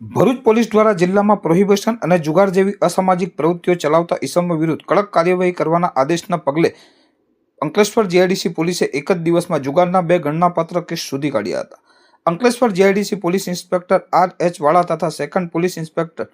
Bharuch police દ્વારા જિલ્લામાં prohibition અને જુગાર જેવી અસામાજિક પ્રવૃત્તિઓ ચલાવતા ઇસમો વિરુદ્ધ કડક કાર્યવાહી કરવાના આદેશના પગલે અંકલેશ્વર જીઆઈડીસી પોલીસે એક જ દિવસમાં જુગારના બે ગણનાપાત્ર કેસ શોધી કાઢ્યા હતા. Ankleshwar GIDC police inspector R H વાળા તથા સેકન્ડ પોલીસ ઇન્સ્પેક્ટર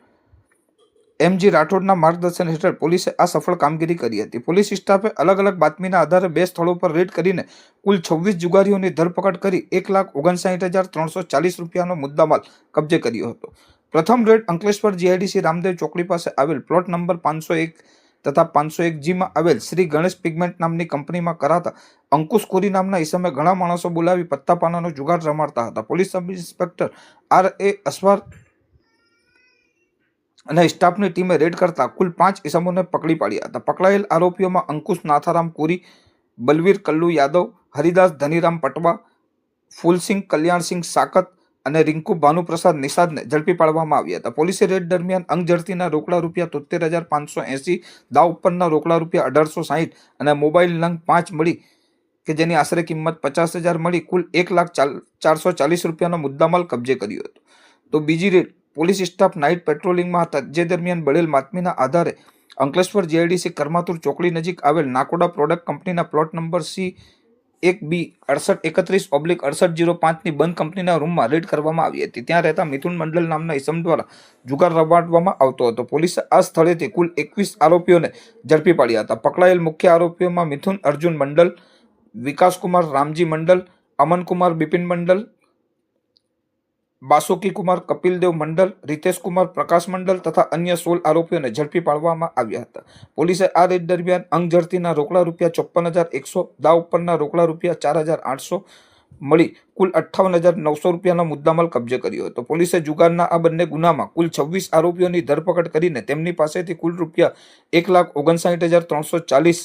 એમજી રાઠોડના માર્ગદર્શન હેઠળ પોલીસે આ સફળ કામગીરી કરી હતી. પોલીસ સ્ટાફે અલગ અલગ બાતમીના આધારે બે સ્થળો પર રેડ કરીને કુલ છવ્વીસ જુગારીઓની ધરપકડ કરી એક લાખ ઓગણસાઠ હજાર ત્રણસો ચાલીસ રૂપિયાનો મુદ્દામાલ કબજે કર્યો હતો. પ્રથમ રેડ અંકલેશ્વર જીઆઈડીસી રામદેવ ચોકડી પાસે આવેલ પ્લોટ નંબર પાંચસો એક તથા પાંચસો એક જીમાં આવેલ શ્રી ગણેશ પિગમેન્ટ નામની કંપનીમાં કરાતા અંકુશ કોરી નામના ઈસમે ઘણા માણસો બોલાવી પત્તા પાનાનો જુગાર રમાડતા હતા. Police sub inspector R A Aswar અને સ્ટાફની ટીમે રેડ કરતા કુલ પાંચ ઇસમોને પકડી પાડ્યા હતા. પકડાયેલ આરોપીઓમાં અંકુશ નાથારામ કુરી બલવીર કલ્લુ યાદવ, હરિદાસ ધનીરામ પટવા, ફૂલસિંહ કલ્યાણસિંહ સાકત અને રિંકુ ભાનુપ્રસાદ નિષાદને ઝડપી પાડવામાં આવ્યા હતા. પોલીસે રેડ દરમિયાન અંગ ઝડતીના રોકડા રૂપિયા તોતેર હજાર પાંચસો એંસી, દાવ ઉપરના રોકડા રૂપિયા અઢારસો સાહીઠ અને મોબાઈલ નંગ પાંચ મળી કે જેની આશરે કિંમત પચાસ હજાર મળી કુલ એક લાખ ચારસો ચાલીસ રૂપિયાનો મુદ્દામાલ કબજે કર્યો હતો. તો બીજી રેડ પોલીસ સ્ટાફ નાઇટ પેટ્રોલિંગમાં હતા. જે દરમિયાન મળેલ બાતમીના આધારે અંકલેશ્વર જીઆઈડીસી કરમાતુર ચોકડી નજીક આવેલ નાકોડા પ્રોડક્ટ કંપનીના પ્લોટ નંબર સી એક બી અડસઠ એકત્રીસ ઓબ્લિક અડસઠ જીરો પાંચની બંધ કંપનીના રૂમમાં રેડ કરવામાં આવી હતી. ત્યાં રહેતા મિથુન મંડલ નામના ઇસમ દ્વારા જુગાર રમાડવામાં આવતો હતો. પોલીસે આ સ્થળેથી કુલ એકવીસ આરોપીઓને ઝડપી પાડ્યા હતા. પકડાયેલ મુખ્ય આરોપીઓમાં મિથુન અર્જુન મંડલ, વિકાસકુમાર રામજી મંડલ, અમનકુમાર બિપિન મંડલ બાસુકી કુમાર, કપિલદેવ મંડલ, રિતેશ કુમાર, પ્રકાશ મંડલ તથા અન્ય સોળ આરોપીઓને ઝડપી પાડવામાં આવ્યા હતા. પોલીસે આ રેડ દરમિયાન અંગ ઝડતીના રોકડા રૂપિયા ચોપ્પન હજાર એકસો, દાવ ઉપરના રોકડા રૂપિયા ચાર હજાર આઠસો મળી કુલ અઠ્ઠાવન હજાર નવસો રૂપિયાનો મુદ્દામાલ કબજે કર્યો હતો. પોલીસે જુગારના આ બંને ગુનામાં કુલ છવ્વીસ આરોપીઓની ધરપકડ કરીને તેમની પાસેથી કુલ રૂપિયા એક લાખ ઓગણસાઠ હજાર ત્રણસો ચાલીસ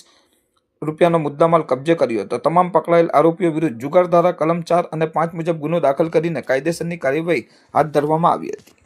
રૂપિયાનો મુદ્દામાલ કબજે કર્યો હતો. તમામ પકડાયેલ આરોપીઓ વિરુદ્ધ જુગાર ધારા કલમ ચાર અને પાંચ મુજબ ગુનો દાખલ કરીને કાયદેસરની કાર્યવાહી હાથ ધરવામાં આવી હતી.